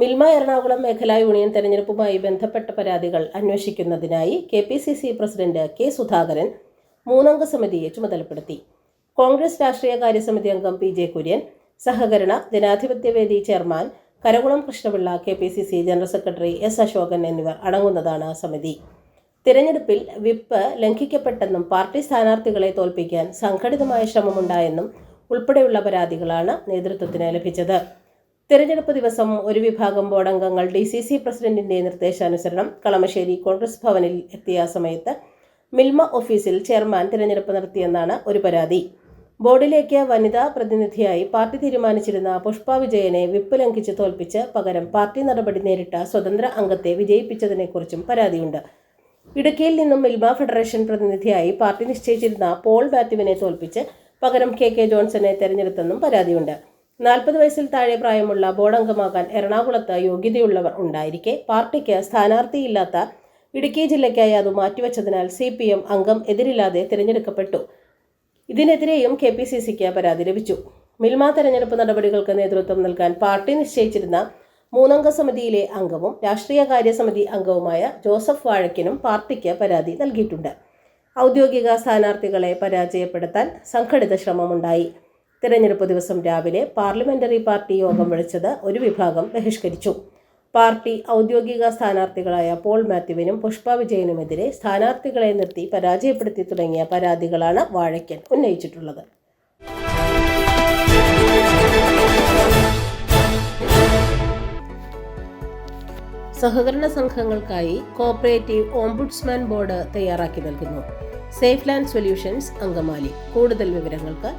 മിൽമ എറണാകുളം മേഖലാ യൂണിയൻ തെരഞ്ഞെടുപ്പുമായി ബന്ധപ്പെട്ട പരാതികൾ അന്വേഷിക്കുന്നതിനായി K P C C president K Sudhakaran മൂന്നംഗ സമിതിയെ ചുമതലപ്പെടുത്തി. കോൺഗ്രസ് രാഷ്ട്രീയകാര്യ സമിതി അംഗം പി ജെ കുര്യൻ സഹകരണ ജനാധിപത്യവേദി chairman Karakulam Krishnapillai K P C C general secretary S Ashokan എന്നിവർ അടങ്ങുന്നതാണ് സമിതി. തിരഞ്ഞെടുപ്പിൽ വിപ്പ് ലംഘിക്കപ്പെട്ടെന്നും പാർട്ടി സ്ഥാനാർത്ഥികളെ തോൽപ്പിക്കാൻ സംഘടിതമായ ശ്രമമുണ്ടായെന്നും ഉൾപ്പെടെയുള്ള പരാതികളാണ് നേതൃത്വത്തിന് ലഭിച്ചത്. തിരഞ്ഞെടുപ്പ് ദിവസം ഒരു വിഭാഗം ബോർഡംഗങ്ങൾ ഡി സി സി പ്രസിഡന്റിന്റെ നിർദ്ദേശാനുസരണം കളമശ്ശേരി കോൺഗ്രസ് ഭവനിൽ എത്തിയ സമയത്ത് മിൽമ ഓഫീസിൽ ചെയർമാൻ തിരഞ്ഞെടുപ്പ് നടത്തിയെന്നാണ് ഒരു പരാതി. ബോർഡിലേക്ക് വനിതാ പ്രതിനിധിയായി പാർട്ടി തീരുമാനിച്ചിരുന്ന പുഷ്പ വിജയനെ വിപ്പ് ലംഘിച്ച് തോൽപ്പിച്ച് പകരം പാർട്ടി നടപടി നേരിട്ട സ്വതന്ത്ര അംഗത്തെ വിജയിപ്പിച്ചതിനെക്കുറിച്ചും പരാതിയുണ്ട്. ഇടുക്കിയിൽ നിന്നും മിൽമ ഫെഡറേഷൻ പ്രതിനിധിയായി പാർട്ടി നിശ്ചയിച്ചിരുന്ന പോൾ മാത്യുവിനെ തോൽപ്പിച്ച് പകരം കെ കെ ജോൺസനെ തെരഞ്ഞെടുത്തെന്നും പരാതിയുണ്ട്. നാൽപ്പത് വയസ്സിൽ താഴെ പ്രായമുള്ള ബോർഡംഗമാകാൻ എറണാകുളത്ത് യോഗ്യതയുള്ളവർ ഉണ്ടായിരിക്കെ. പാർട്ടിക്ക് സ്ഥാനാർത്ഥിയില്ലാത്ത ഇടുക്കി ജില്ലയ്ക്കായി അത് മാറ്റിവെച്ചതിനാൽ സി പി എം അംഗം എതിരില്ലാതെ തിരഞ്ഞെടുക്കപ്പെട്ടു. ഇതിനെതിരെയും കെ പി സി സിക്ക് പരാതി ലഭിച്ചു. മിൽമ തെരഞ്ഞെടുപ്പ് നടപടികൾക്ക് നേതൃത്വം നൽകാൻ പാർട്ടി നിശ്ചയിച്ചിരുന്ന മൂന്നംഗ സമിതിയിലെ അംഗവും രാഷ്ട്രീയകാര്യ സമിതി അംഗവുമായ ജോസഫ് വാഴക്കിനും പാർട്ടിക്ക് പരാതി നൽകിയിട്ടുണ്ട്. ഔദ്യോഗിക സ്ഥാനാർത്ഥികളെ പരാജയപ്പെടുത്താൻ സംഘടിത ശ്രമമുണ്ടായി. തിരഞ്ഞെടുപ്പ് ദിവസം രാവിലെ പാർലമെന്ററി പാർട്ടി യോഗം വിളിച്ചത് ഒരു വിഭാഗം ബഹിഷ്കരിച്ചു. പാർട്ടി ഔദ്യോഗിക സ്ഥാനാർത്ഥികളായ പോൾ മാത്യുവിനും പുഷ്പ വിജയനുമെതിരെ സ്ഥാനാർത്ഥികളെ നിർത്തി പരാജയപ്പെടുത്തി തുടങ്ങിയ പരാതികളാണ് വാഴയ്ക്കൻ ഉന്നയിച്ചിട്ടുള്ളത്. സഹകരണ സംഘങ്ങൾക്കായി കോപ്പറേറ്റീവ് ഓംബുഡ്സ്മാൻ ബോർഡ് തയ്യാറാക്കി നൽകുന്നു. Safe land solutions Angamaly. കൂടുതൽ വിവരങ്ങൾക്ക്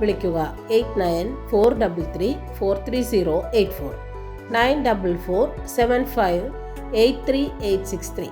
വിളിക്കുക. Eight nine four double three four three zero eight four. Nine double four seven five eight three eight six three.